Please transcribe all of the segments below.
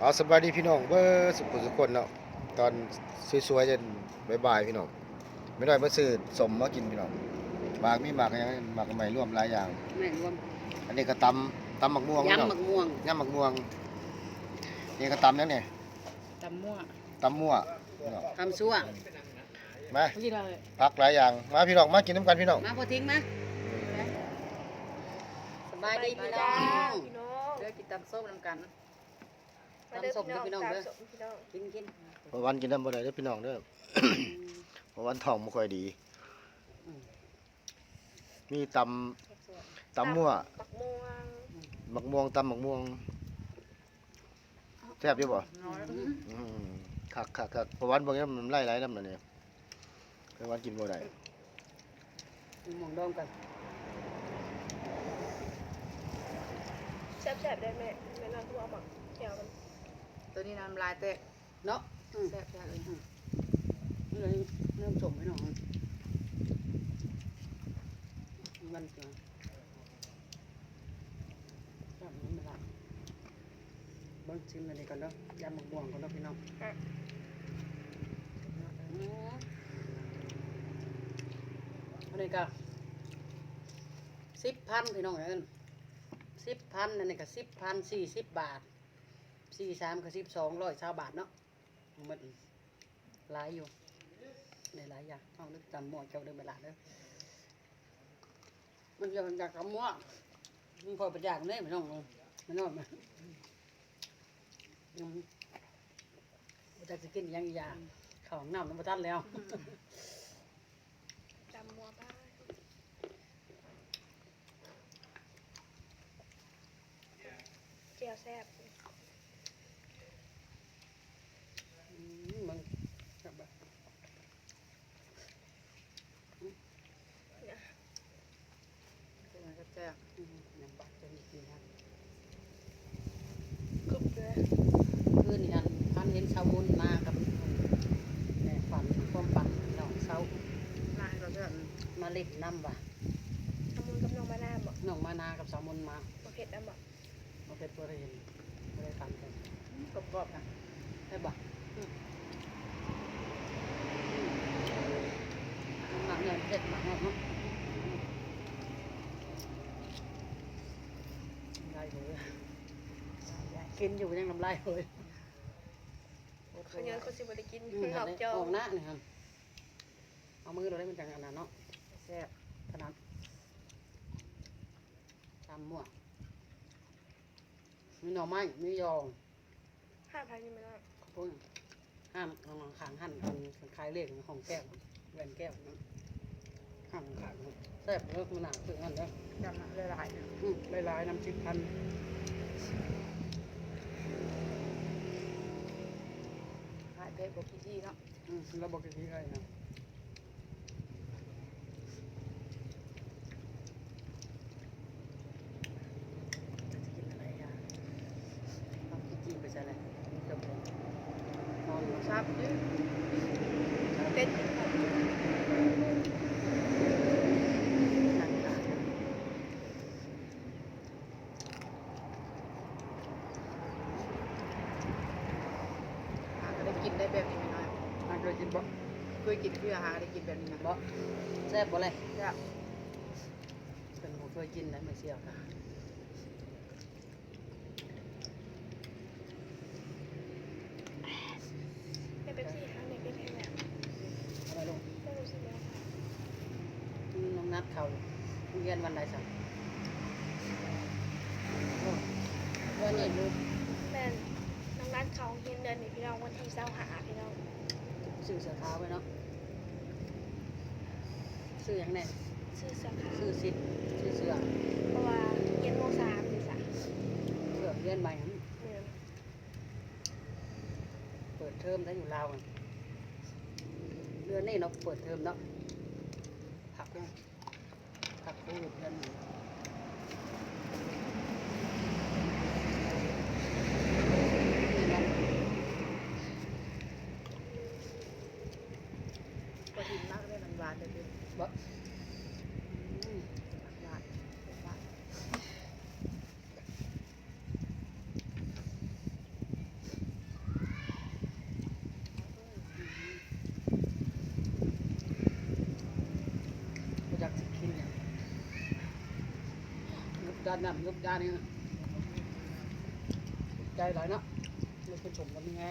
เอาสบายดีพี่น้องเบอร์สุขสุขคนเนาะตอนสวยๆจะบายๆพี่น้องไม่ได้มาซื้อสมมากินพี่น้องหมากมีหมากอะไรหมากใหม่ร่วมหลายอย่าง แม่นรวมอันนี้ก็ตำตำหมักม่วงพี่น้องยำหมักม่วงยำหมักม่วงนี่ก็ตำนั่นนี่ตำมั่วตำมั่วพี่น้องตำซั่วมาพี่เราเลยพักหลายอย่างมาพี่น้องมากินน้ำกันพี่น้องมาพอทิ้งมาสบายดีพี่น้องพี่น้องเด้อกินตำส้มนำกัน มาเด้อตำส้มเด้อพี่น้องเด้อตามสมพี่น้องกินกินเพราะวันกินน้ำบ่ได้เด้อพี่น้องเด้อเพราะวันท้องบ่ค่อยดี มีตำตำมั่วปักม่วงหมักม่วงตำหมักม่วงแซ่บอยู่บ่น้อยอืมคักคักคักเพราะวันบางอย่างมันไล่ไล่น้ำนั่นนี่เพราะวันกินบ่ได้หมองดองกันแซ่บๆได้แม่แม่น้องทุกเอาหมักเกี่ยวกันตัว นี้น้ำลายแตกเนาะแซ่บแท้เลยนี่เลยเริ่มสมให้น้องมันเกินจำนี้ไม่ได้เบิ้งชิมอันนี้ก่อนเนาะยำหมักม่วงก่อนเนาะพี่น้องอืมอันนี้ก็สิบพันพี่น้องเอิ้นสิบพันอันนี้ก็สิบพันสี่สิบบาท สี่สามก็สิบสองร้อยชาวบาทเนาะมันหลายอยู่ในหลายอย่างต้องนึกจำหมวดเจ้าเดินไปหลายเด้อมันจะมันจากกำมั่วมันคอยประหยัดเนี่ยพี่น้องมันน้อยมันอืมมันจะกินยังยางเข้าห้องน้ำน้ำประทันแล้วจำมัวบ้างเจียวแซ่บ อืมมึงกลับบ้าน เนี่ย ตัวนั้นก็แซ่บ อืมยังบักจะมีกินนะ กรุบเลย คืนนี้อันพันเห็นชาวบุญมากับแม่ฝันความฝันน้องเสา ลายก็แซ่บ มา เล็ดน้ำว่ะทำมุนกับน้องมะนาวบอกน้องมานากับสาวมนมาประเภทน้ำบอกมาเป็นตัวเรียนไม่ได้ฟังกันกรอบๆนะได้บ่อืมอืมหมักเงินเด็ดหมักเงินเนาะอืมได้เลยกินอยู่ยังน้ำลายเลยเขาเยอะเขาสิบได้กินอืมหลอกจอออกหน้าเนี่ยครับเอามือเราได้มันจังอันนั้นเนาะแซ่บขนาดตามมั่วมีหน่อไม้มียองห้าพันนี่ไม่ได้ขอบคุณห้ามเอามาขางหั่นคนขายเลขของแก้วแหวนแก้วนะห้ามขางแซ่บเลิกมันหนักถึงนั่นเด้อจำละลายๆนะอืมหลายๆน้ำจิ้มพันขายเพชรบอกพี่ๆเนาะอืมแล้วบอกกี่ทีอะไรนะจะกินอะไรอะเอาพี่จีนไปใส่อะไรเกือบเลยนอนอยู่ ซับยืด เป็ด นั่งอ่าน หาก็ได้กินได้ แบบนี้ไม่น้อยอ่านเคยกินบ่เคยกินเพื่อหาได้กินแบบนี้นะบ่แซ่บบ่เลยแซ่บเป็นบ่เคยกินนะไม่เชี่ยวค่ะเป็ดเป็ปซี่ค่ะในเป็ดแพงแบบเอาไปลงไม่รู้สึกเลยค่ะน้องนัดเขาโรงเรียนวันใดสั่งวันนี้ลูกแม่นน้องนัด เขาเฮียนเดือนนี้พี่น้องวันที่เศร้าหาพี่น้องซื้อเสื้อขาวไว้เนาะซื้อหยังแน่ชื่อเสื้อขาวซื้อสิซื้อเสื้อเพราะว่าเย็นโมงสามนี่จ้ะเสื้อเรียนใหม่หั่นเหมือนเปิดเทอมได้อยู่ลาวอะเดือนนี้เนาะเปิดเทอมเนาะผักเนาะผักโควิดเดือนหนึ่านเลยดิบะหวานหวานบ่อยานเนี่ยนึกด้านนั้นนึกด้านนี้ใจหลายเนาะนึกไปชมกันยังไง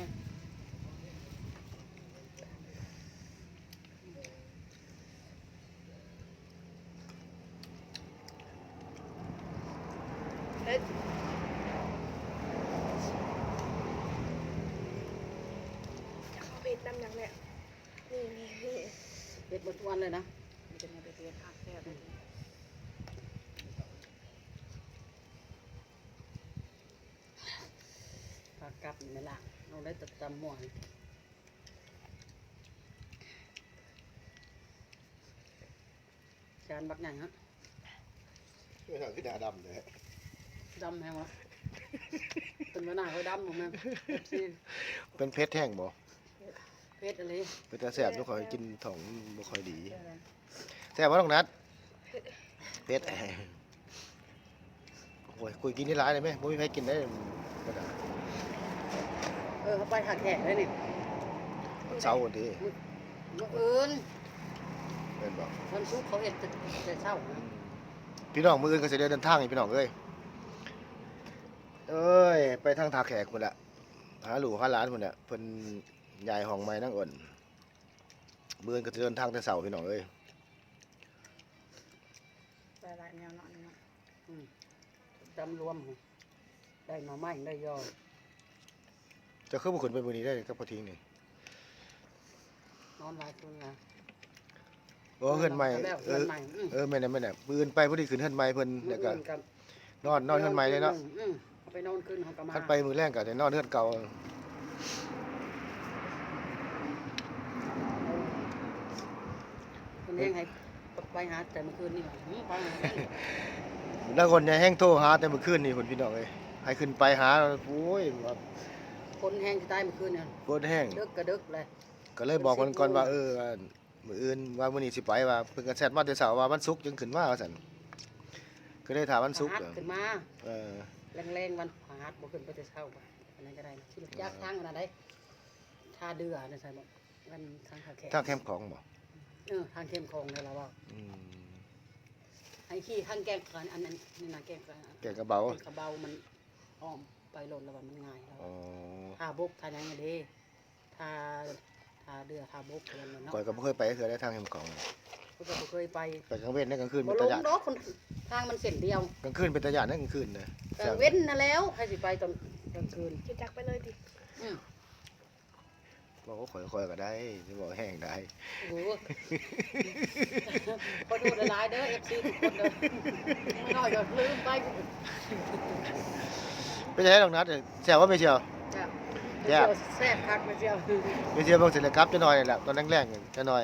จะเข้าเพจนำยังเนี่ยนี่นี่นี่เด็ดหมดทุกวันเลยนะมันจะมาไปเรียนภาคแซ่บเลยพากลับนี่ไม่ละเราได้ตัดจำหมวนจานบักหยังฮะ ไม่น่าขึ้นหน้าดำเลย ดำแฮงวะเป็นหัวหน้าเขาดำผมแม่เอฟซีเป็นเพชรแห้งบ่เพชรอะไรเป็นตาแสบทุกคนกินท้องบ่ค่อยดีแซ่บบ่ต้องนัดเพชรโอ้ยคุยกินนี่ร้ายเลยไหมบ่มีใครกินได้บ่ได้เออเขาไปขาแขกได้นี่มันเช้าวันที่มื่ออื่นเป็นบ่วันศุกร์เขาเห็นแต่แต่เช้านะพี่น้องมื้ออื่นก็สิได้เดินทางอีกพี่น้องเอ้ย เอ้ย ไปทางทาแขกพุ่นละหาหลูหาหลานพุ่นน่ะเพิ่นยายห้องใหม่นางอ่อนมื้ออื่นก็จะเดินทางแต่เช้าพี่น้องเอ้ยไปหลายแนวเนาะนี่เนาะจำรวมได้หน่อไม้ได้ยอจะขึ้นบ่ขึ้นไปมื้อนี้ได้กับพ่อทิ้งนี่นอนหลายคืนนะโอ้เฮือนใหม่แล้วเอเฮือนอใหม่อืมเออแม่นน่ะแม่นน่ะมื้ออื่นไปพอดีขึ้นเฮือนใหม่เพิ่นแล้วก็มื้ออื่นกับนอนนอนเฮือนใหม่เลยเนาะ อืมเอา ไปนอนคืนเขาก็มาคันไปมื้อแรงก็ได้นอนเฮือนเก่าคนเลี้ยงให้ไปหาแต่เมื่อคืนนี่ว่ะหืมไปหาแล้วคนยายแห้งโทรหาแต่เมื่อคืนนี่พุ่นพี่น้องเอ้ยให้ขึ้นไปหาโอ้ยว่าคนแห้งที่ตายเมื่อคืนเนี่ยปวดแห้งดึกกระดึกเลยก็เลยบอกคนก่อนว่าเออว่ามื้ออื่นว่ามื้อนี้สิไปว่าเพิ่นก็แชทมาแต่เช้าว่าวันศุกร์จึงขึ้นมาว่าซั่นก็เลยถามวันศุกร์หัดขึ้นมาเออ แรงๆวันผาหัดบ่ขึ้นไปแต่เช้าบ่อันนั้นก็ได้นะที่ยากทางขนาดใดท่าเดือนะใช่บ่มันทางขาแขกทางแคมป์ของบ่เออทางเข้มคงเลยเราว่าอืมไอ้ขี้ข้างแกงอันอันนั้นนี่นะแกงอันแกงกระเบาแกงกระเบามันอ้อมไปหล่นแล้วว่ามันง่ายแล้วอ๋อทาบกทายังไงดีทาทาเดือทาบกอะไรนั่นเนาะก่อยก็บ่เคยไปเทื่อได้ทางแคมป์ของ ก็บ่เคยไปไปกลางเว้นได้กลางคืนบ่เป็นลตางหยาดดอกคนทางมันเส้นเดียวกลางคืนเป็นตาหยาดได้กลางคืนนะกลางเว้นน่ะแล้วใครสิไปตอนกลางคืนจะจักไปเลยดิอืมบอกว่าข่อยข่อยก็ได้สิบอกแห้งได้โอ้โหขอโทษหลายๆเด้อ FC ทุกคนเด้อไม่น้อยก็ลืมไปไม่ใช่ดอกนัดแซวว่าไม่เชียว จ้ะแซ่บ แซ่บคักไปเจียว ไม่เชียวบางเสร็จแล้วครับจะหน่อยนี่แหละตอนแรกๆนี่จะหน่อย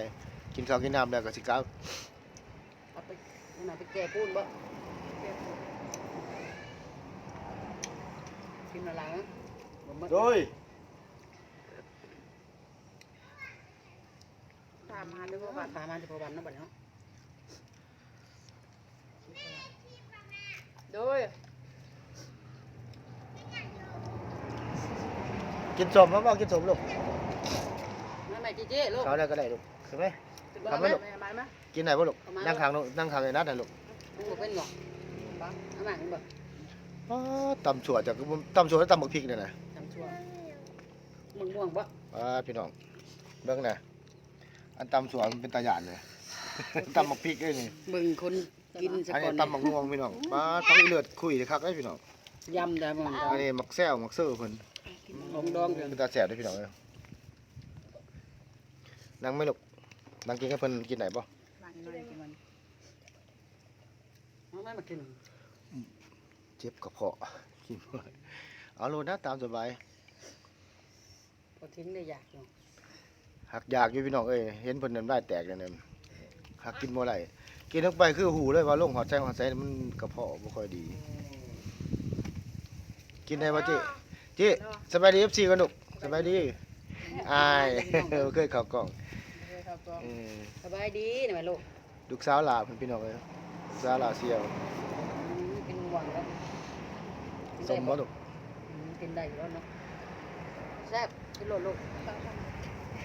กินข้าวกินน้ำแล้วก็สิกลับเอาไปนั่นน่ะไปแก้ปูนบ่กินอะไรนะบ่หมดโดยตามมาด้วยเพราะว่าว่าพามาที่ประวันเนาะบัดนี้เนาะโดยกินสมมาบ่กินสมลูกนั่นไหนจีเจ้ลูก เขาได้ก็ได้ลูกใช่ไหมบ้า ทำไหไมมลูกแม่มาไหมกินไหนบ่ลูกนั่งข้างลูกนั่งข้างไอ้นัดน่ะลูกมึงบ่เป็นหรอกบ้าเอามามึงบ่อ๋อตำชั่วจากตำชั่วแล้วตำบักพริกเนี่ยนะทำชั่วมึงม่วงบ่อ่าพี่น้องเบิ่งน่ะอันตำชั่วมันเป็นตาหยาดเลยตำบักพริกได้นี่มึงคนกินซะอันก่อนี้นตำบักม่วงพี่น้องปลาท้องอีเลือดคุยเลยคักได้พี่น้องยำได้บ่มึงอันนี้มักแซวมักเซอร์เพิ่นของดองเด้อเป็นตาแสบได้พี่น้องเอ้ยนั่งไหม่ลู กนั่งกินกับเพิ่นกินไหนบ่บางหน่อยกินมันเอาไม่มากินเจ็บกระเพาะกินบ่ได้เอาโลดนะตามสบายพอทิ้งได้อยากอยู่หักอยากอยู่พี่น้องเอ้ยเห็นเพิ่นน้ำลายแตกแล้วนั่นหักกินบ่ได้กินลงไปคือหูเลยว่าลงหอดใจหอดใจมันกระเพาะบ่ค่อยดี กินได้บ่เจิจิสบายดี FC กันลูกสบายดีอายบ่เคยเข้ากล้อง เลยครับตัวเออสบายดีนี่แม่ลูกลูกสาวหลาเพิ่นพี่น้องเอ้ยลูกสาวหลาเสียวอืมกินหวานแล้วกินสได้มบ่ลูกอืมกินได้อยู่แล้วเนาะแซ่บกินโลดลูก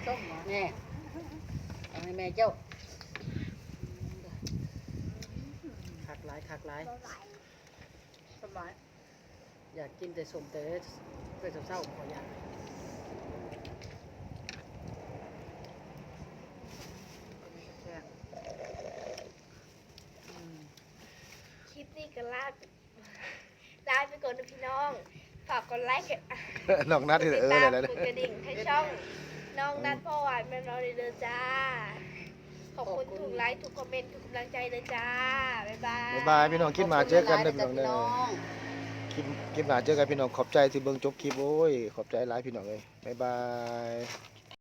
ต้มเหรอแม่เอาให้แม่เจ้าคักหลายคักหลายหวานอยากกินแต่สมแต่เพื่อเศร้าๆขออยาก อันนี้ก็แซ่บอืม คลิปนี้ก็ลาไป ลาไปก่อนนะพี่น้อง ฝากกดไลค์กดน้องนัดกที่ดเอติดอตามเลยนะกดกระดิ่งให้ช่องน้องนัดพ่อหวานแม่น้อยเด้อจ้า ขอบคุณทุกไลค์ทุกคอมเมนต์ทุกกำลังใจเลยจ้า บ๊ายบายบ๊ายบายพี่น้องคิดมาเจอกันเด้อพี่น้องขบเด้คุณหลายๆอจ้ะพี่น้องคลิปคลิปหน้าเจอกันพี่น้องขอบใจที่เบิ่งจบคลิปโอ้ยขอบใจหลายพี่น้องเอ้ยบ๊ายบาย